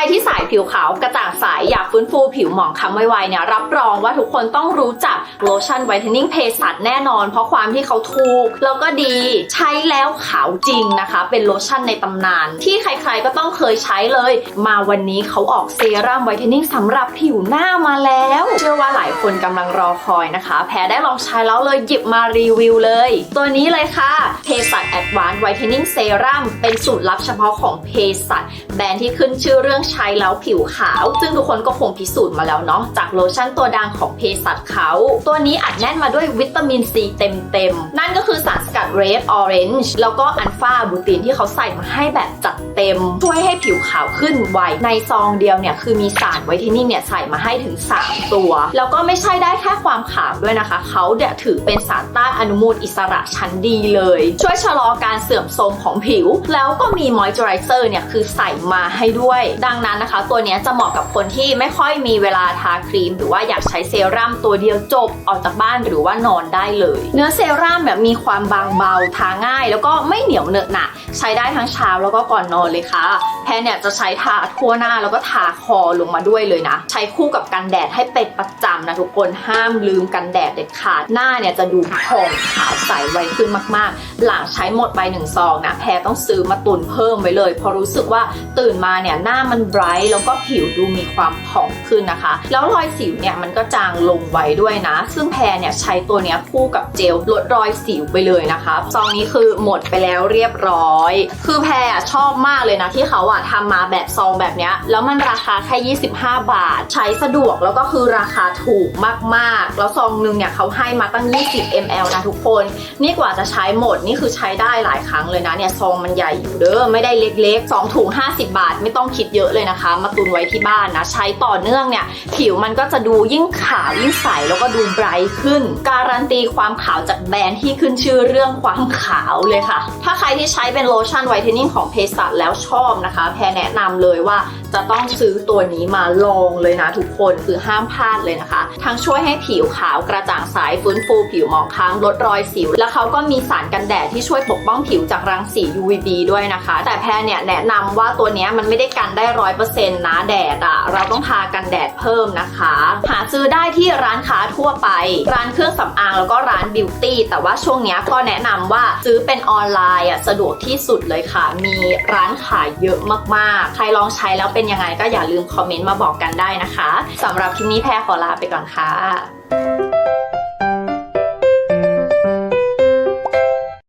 รที่สายผิวขาวกระจ่างใสอยากฟื้นฟูผิวหมองคล้ำไวๆเนี่ยรับรองว่าทุกคนต้องรู้จักโลชั่นไวท์เทนนิ่งเพสัตแน่นอน เพราะความที่เขาถูก แล้วก็ดีใช้แล้วขาวจริงนะคะ เป็นโลชั่นในตำนาน ที่ใครๆก็ต้องเคยใช้เลย มาวันนี้เขาออกเซรั่มไวท์เทนนิ่งสำหรับผิวหน้ามาแล้ว เชื่อว่าหลายคนกำลังรอคอยนะคะ แพ้ได้ลองใช้แล้วเลยหยิบมารีวิวเลย ตัวนี้เลยค่ะเพสัตแอดวานซ์ไวท์เทนนิ่งเซรั่มเป็นสูตรลับเฉพาะของเพสัตแบรนด์ที่ขึ้นชื่อเรื่องใช้แล้วผิวขาว ซึ่งทุกคนก็คงพิสูจน์มาแล้วเนาะจากโลชั่นตัวดังของเพสัตเขาตัวนี้อัดแน่นมาด้วยวิตามินซีเต็มๆ นั่นก็คือสารสกัดเรดออเรนจ์แล้วก็อัลฟาบูตินที่เขาใส่มาให้แบบจัด เต็ม ช่วยให้ผิวขาวขึ้นไว ในซองเดียวเนี่ยคือมีสารไวท์เทนนิ่งเนี่ยใส่มาให้ถึง 3 ตัว แล้วก็ไม่ใช่ได้แค่ความขาวด้วยนะคะ เขาเนี่ยถือเป็นสารต้านอนุมูลอิสระชั้นดีเลย ช่วยชะลอการเสื่อมโทรมของผิว แล้วก็มีมอยเจอไรเซอร์เนี่ยคือใส่มาให้ด้วย ดังนั้นนะคะ ตัวนี้จะเหมาะกับคนที่ไม่ค่อยมีเวลาทาครีม หรือว่าอยากใช้เซรั่มตัวเดียวจบออกจากบ้านหรือว่านอนได้เลย เนื้อเซรั่มแบบมีความบางเบาทาง่าย แล้วก็ไม่เหนียวเหนอะหนะใช้ได้ทั้งเช้าแล้วก็ก่อนนอนเลยค่ะ แพนเนี่ยจะใช้ทาทั่วหน้าแล้วก็ทาคอลงมาด้วยเลยนะ ใช้คู่กับกันแดดให้เป็นประจำนะทุกคนห้ามลืมกันแดดเด็ดขาดหน้าเนี่ยจะดูผ่องขาวใสไวขึ้นมากๆ หลังใช้หมดไปหนึ่งซองนะแพรต้องซื้อมาตุนเพิ่มไว้เลยเพราะรู้สึกว่าตื่นมาเนี่ยหน้ามันไบรท์แล้วก็ผิวดูมีความผ่องขึ้นนะคะ แล้วรอยสิวเนี่ยมันก็จางลงไว้ด้วยนะ ซึ่งแพรเนี่ยใช้ตัวเนี้ยคู่กับเจลลดรอยสิวไปเลยนะคะซองนี้คือหมดไปแล้วเรียบร้อย คือแพรชอบมากเลยนะที่เขาอะทำมาแบบซองแบบเนี้ยแล้วมันราคาแค่ 25 บาท ใช้สะดวกแล้วก็คือราคาถูกมากๆ แล้วซองหนึงเนี่ยเขาให้มาตั้ง 20 ml นะทุกคน นี่กว่าจะใช้หมดนี่คือใช้ได้หลายครั้งเลยนะเนี่ยซองมันใหญ่อยู่เด้อไม่ได้เล็กๆ2ถุง50 บาท ไม่ต้องคิดเยอะเลยนะคะ มาตุนไว้ที่บ้านนะ ใช้ต่อเนื่องเนี่ยผิวมันก็จะดูยิ่งขาวยิ่งใสแล้วก็ดูไบรท์ขึ้น การันตีความขาวจากแบรนด์ที่ขึ้นชื่อเรื่องความขาวเลยค่ะ ถ้าใครที่ใช้เป็นโลชั่นไวท์เทนนิ่งของเพสัตแล้วชอบนะคะ แพรแนะนำเลยว่า จะต้องซื้อตัวนี้มาลองเลยนะทุกคนคือห้ามพลาดเลยนะคะ ทั้งช่วยให้ผิวขาวกระจ่างใสฟื้นฟูผิวหมองคล้ำลดรอยสิว แล้วเขาก็มีสารกันแดดที่ช่วยปกป้องผิวจากรังสี UVB ด้วยนะคะ แต่แพรเนี่ยแนะนำว่าตัวนี้มันไม่ได้กันได้ร้อยเปอร์เซ็นต์นะแดดอะเราต้องทากันแดดเพิ่มนะคะ หาซื้อได้ที่ร้านค้าทั่วไป ร้านเครื่องสำอางแล้วก็ร้านบิวตี้แต่ว่าช่วงนี้ก็แนะนำว่าซื้อเป็นออนไลน์อะสะดวกที่สุดเลยค่ะ มีร้านขายเยอะมากๆ ใครลองใช้แล้วเป็นยังไงก็อย่าลืมคอมเมนต์มาบอกกันได้นะคะสำหรับคลิปนี้แพรขอลาไปก่อนค่ะ